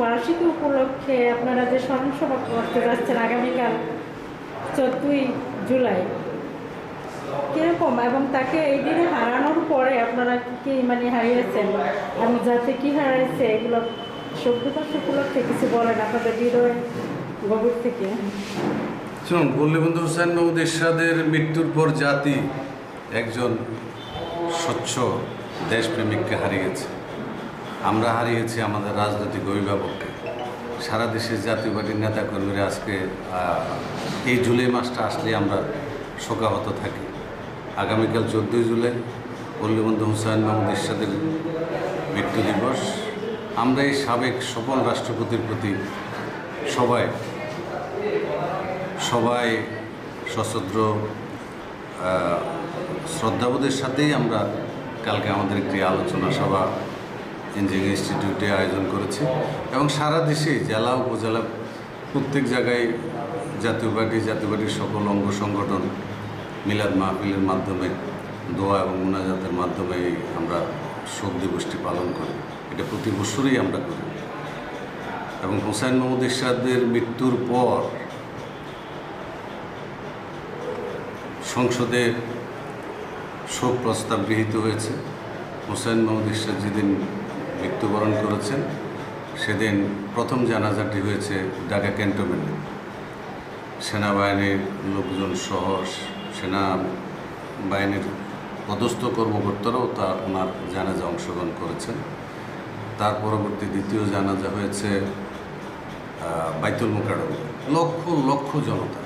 বার্ষিকী উপলক্ষে আপনারা যে স্মরণ সভা করতে যাচ্ছেন আগামীকাল চোদ্দই জুলাই, কীরকম? এবং তাকে এই দিনে হারানোর পরে আপনারা কি মানে হারিয়েছেন? এবং যাতে কি হারাইছে, এগুলো দিবস উপলক্ষে কিছু বলেন আপনাদের হৃদয় গভীর থেকে। শুনুন বল্লবন্ধু হুসেন মাহমুদ এরশাদের মৃত্যুর পর জাতি একজন স্বচ্ছ দেশপ্রেমিককে হারিয়েছে। আমরা হারিয়েছি আমাদের রাজনৈতিক অভিভাবককে। সারা দেশের জাতীয় পার্টির নেতাকর্মীরা আজকে এই জুলাই মাসটা আসলে আমরা শোকাহত থাকি। আগামীকাল চোদ্দোই জুলাই পল্লীবন্ধু হুসাইন মাহমুদ এরশাদের মৃত্যু দিবস। আমরা এই সাবেক সফল রাষ্ট্রপতির প্রতি সবাই সবাই আহ, শ্রদ্ধাবোধের সাথেই আমরা কালকে আমাদের একটি আলোচনা সভা ইঞ্জিনিয়ারিং ইনস্টিটিউটে আয়োজন করেছি এবং সারা দেশে, জেলা, উপজেলা, প্রত্যেক জায়গায় জাতীয় পার্টি, জাতীয় পার্টির সকল অঙ্গ সংগঠন মিলাদ মাহফিলের মাধ্যমে, দোয়া এবং মোনাজাতের মাধ্যমে আমরা শোক দিবসটি পালন করি। এটা প্রতি বছরই আমরা করি। এবং হুসাইন মোহাম্মদ ইরশাদের মৃত্যুর পর সংসদে শোক প্রস্তাব গৃহীত হয়েছে। হুসাইন মোহাম্মদ ইরশাদ যেদিন মৃত্যুবরণ করেছেন। সেদিন প্রথম জানাজাটি হয়েছে ঢাকা ক্যান্টনমেন্টে। সেনাবাহিনীর লোকজন সহ সেনা বাহিনীর পদস্থ কর্মকর্তারাও তা ওনার জানাজা অংশগ্রহণ করেছেন। তার পরবর্তী দ্বিতীয় জানাজা হয়েছে বাইতুল মুকারম লক্ষ লক্ষ জনতা।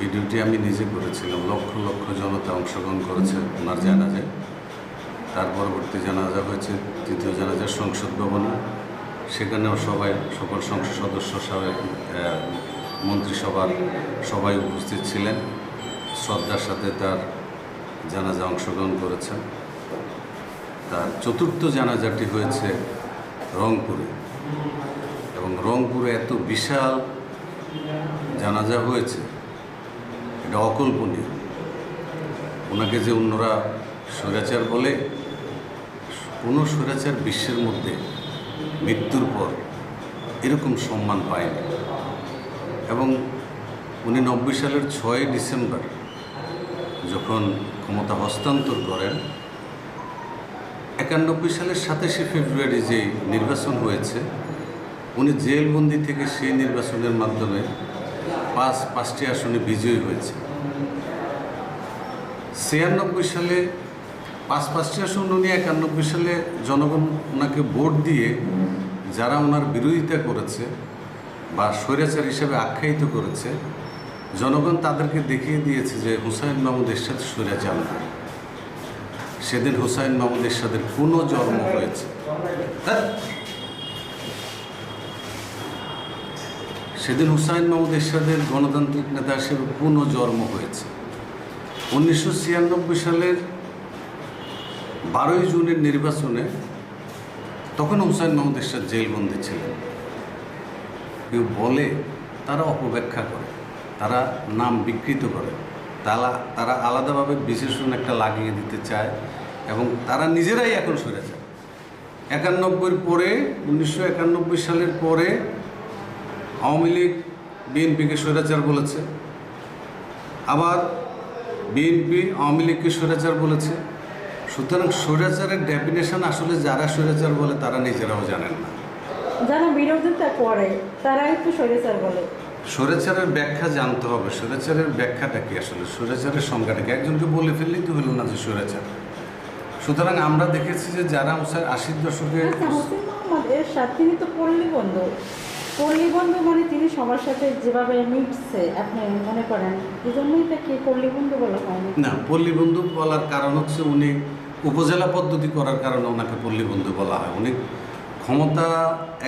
ভিডিওটি আমি নিজে করেছিলাম। লক্ষ লক্ষ জনতা অংশগ্রহণ করেছে ওনার জানাজায়। তার পরবর্তী জানাজা হয়েছে তৃতীয় জানাজা সংসদ ভবনে। সেখানেও সবাই, সকল সংসদ সদস্য সবাই মন্ত্রিসভার সবাই উপস্থিত ছিলেন। শ্রদ্ধার সাথে তার জানাজা অংশগ্রহণ করেছেন। তার চতুর্থ জানাজাটি হয়েছে রংপুরে। এবং রংপুরে এত বিশাল জানাজা হয়েছে, এটা অকল্পনীয়। ওনাকে যে অন্যরা স্বৈরাচার বলে কোনো স্বৈরাচার বিশ্বের মধ্যে মৃত্যুর পর এরকম সম্মান পায়নি। এবং উনি নব্বই সালের ছয় ডিসেম্বর যখন ক্ষমতা হস্তান্তর করেন, একানব্বই সালের সাতাশে ফেব্রুয়ারি যে নির্বাচন হয়েছে, উনি জেলবন্দি থেকে সেই নির্বাচনের মাধ্যমে পাঁচ, পাঁচটি আসনে বিজয়ী হয়েছে ছিয়ানব্বই সালে পাঁচ পাঁচটি আসন উনি একানব্বই সালে জনগণ ওনাকে ভোট দিয়ে যারা ওনার বিরোধিতা করেছে বা স্বৈরাচার হিসেবে আখ্যায়িত করেছে, জনগণ তাদেরকে দেখিয়ে দিয়েছে যে হুসাইন মাহমুদ এরশাদ স্বৈরাচার। সেদিন হুসাইন মাহমুদ এরশাদের পুনঃজন্ম হয়েছে। সেদিন হুসাইন মাহমুদ এরশাদের গণতান্ত্রিক নেতা হিসেবে পুনঃজন্ম হয়েছে। উনিশশো ছিয়ানব্বই সালের বারোই জুনের নির্বাচনে তখন হুসাইন মাহমুদ এরশাদ জেলবন্দি ছিলেন। কেউ বলে তারা অপব্যাখ্যা করে, তারা নাম বিকৃত করে তারা তারা আলাদাভাবে বিশেষণ একটা লাগিয়ে দিতে চায় এবং তারা নিজেরাই এখন সরে যায়। একানব্বইয়ের পরে, উনিশশো একানব্বই সালের পরে আওয়ামী লীগ বিএনপিকে স্বৈরাচার বলেছে। আবার বিএনপি আওয়ামী লীগকে স্বৈরাচার বলেছে। সুতরাং স্বৈরাচারের ডেফিনেশন আসলে যারা স্বৈরাচার বলে তারা নিজেরাও জানেন না। যারা বিরোধিতা করে তারাই তো স্বৈরাচার বলে। স্বৈরাচারের ব্যাখ্যা জানতে হবে। স্বৈরাচারের ব্যাখ্যাটা কি আসলে? স্বৈরাচারের সংজ্ঞাটা কি? একজনকে বলে ফেললেই তো হলো না যে স্বৈরাচার সুতরাং আমরা দেখেছি যে যারা উসার আশির দশকে আচ্ছা হোসেন মোহাম্মদ তিনি তো পল্লী বন্ধু। পল্লী বন্ধু মানে তিনি সবার সাথে যেভাবে মিটছে আপনি মনে করেন? এই জন্যই তাকে পল্লী বন্ধু বলা হয়নি? না পল্লী বন্ধু বলার কারণ হচ্ছে উনি উপজেলা পদ্ধতি করার কারণে ওনাকে পল্লী বন্ধু বলা হয়। উনি ক্ষমতা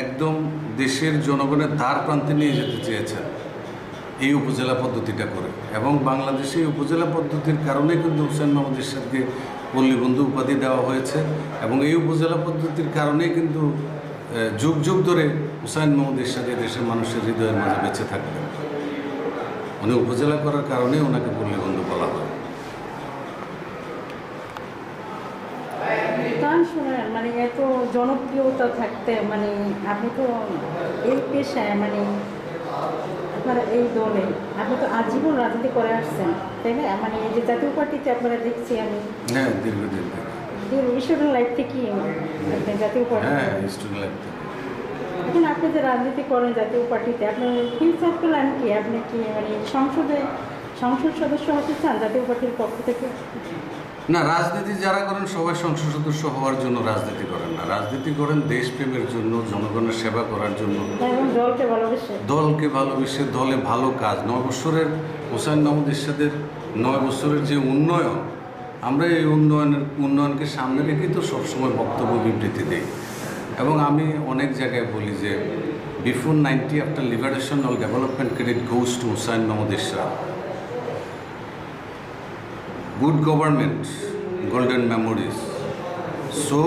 একদম দেশের জনগণের ধার প্রান্তে নিয়ে যেতে চেয়েছেন এই উপজেলা পদ্ধতিটা করে। এবং বাংলাদেশে এই উপজেলা পদ্ধতির কারণে কিন্তু হুসেন মোহাম্মদ ইরশাদকে পল্লী বন্ধু উপাধি দেওয়া হয়েছে এবং এই উপজেলা পদ্ধতির কারণেই কিন্তু যুগ যুগ ধরে হুসাইন মোহাম্মদ এই দেশের মানুষের হৃদয়ের মাঝে বেঁচে থাকবেন। উনি উপজেলা করার কারণেই ওনাকে পল্লী বন্ধু বলা হয়। মানে এত জনপ্রিয়তা থাকতে মানে আপনি তো এই পেশায় মানে আপনারা এই দলে আপনি তো আজীবন রাজনীতি করে আসছেন তাই না? মানে এই যে জাতীয় পার্টিতে আপনারা দেখছি আমি। হ্যাঁ দীর্ঘদিন স্টুডেন্ট লাইফ থেকে আপনি জাতীয় পার্টি হ্যাঁ স্টুডেন্ট লাইফ থেকে। এখন আপনি যে রাজনীতি করেন জাতীয় পার্টিতে আপনার প্ল্যান কি? আপনি কি মানে সংসদে সংসদ সদস্য হতে চান জাতীয় পার্টির পক্ষ থেকে? না রাজনীতি যারা করেন সবাই সংসদ সদস্য হওয়ার জন্য রাজনীতি করেন না। রাজনীতি করেন দেশপ্রেমের জন্য জনগণের সেবা করার জন্য। দলকে ভালোবেসে। দলে ভালো কাজ। নয় বছরের হোসেন মাহমুদ ইরশাদের নয় বছরের যে উন্নয়ন আমরা এই উন্নয়নের উন্নয়নকে সামনে রেখে তো সবসময় বক্তব্য বিবৃতি দিই। এবং আমি অনেক জায়গায় বলি যে before ninety after liberation all development credit goes to Hussain Mahmud Ershad. Good government, golden memories. So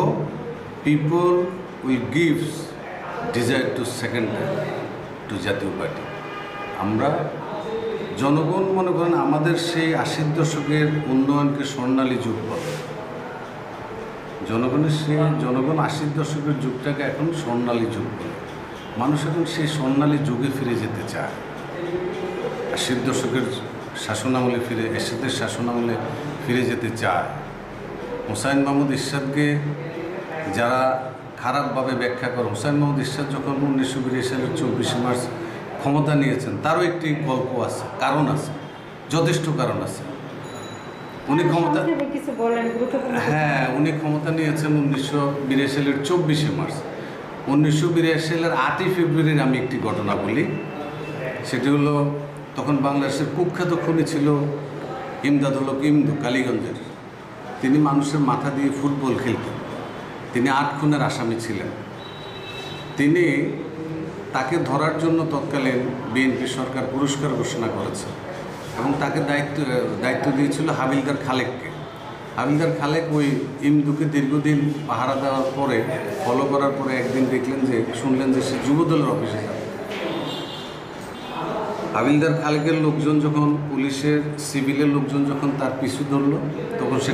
people will give desire to second to Jatiya party আমরা জনগণ মনে করেন আমাদের সেই আশির দশকের উন্নয়নকে স্বর্ণালী যুগ বলে। জনগণের সেই জনগণ আশির দশকের যুগটাকে এখন স্বর্ণালী যুগ বলে। মানুষ এখন সেই স্বর্ণালী যুগে ফিরে যেতে চায়। আশির দশকের শাসনামলে ফিরে এরশাদের শাসনামলে ফিরে যেতে চায়। হুসাইন মাহমুদ ইরশাদকে যারা খারাপভাবে ব্যাখ্যা করে হুসাইন মাহমুদ ইরশাদ যখন উনিশশো বিরাশি সালের চব্বিশে মার্চ ক্ষমতা নিয়েছেন তারও একটি গল্প আছে কারণ আছে যথেষ্ট কারণ আছে। উনি ক্ষমতা। হ্যাঁ উনি ক্ষমতা নিয়েছেন উনিশশো বিরাশি সালের চব্বিশে মার্চ। উনিশশো বিরাশি সালের আটই ফেব্রুয়ারির আমি একটি ঘটনা বলি। সেটি হলো তখন বাংলাদেশের কুখ্যাত খুনি ছিল ইমদাদুল ইমদু কালীগঞ্জের। তিনি মানুষের মাথা দিয়ে ফুটবল খেলতেন। তিনি আট খুনের আসামি ছিলেন। তিনি তাকে ধরার জন্য তৎকালীন বিএনপি সরকার পুরস্কার ঘোষণা করেছে এবং তাকে দায়িত্ব দায়িত্ব দিয়েছিল হাবিলদার খালেককে। হাবিলদার খালেক ওই ইমদুকে দীর্ঘদিন পাহারা দেওয়ার পরে ফলো করার পরে একদিন দেখলেন যে, শুনলেন যে সে যুবদলের অফিসে যাবে। হাবিলদার খালকের লোকজন যখন পুলিশের সিভিলের লোকজন যখন তার পিছু ধরল তখন সে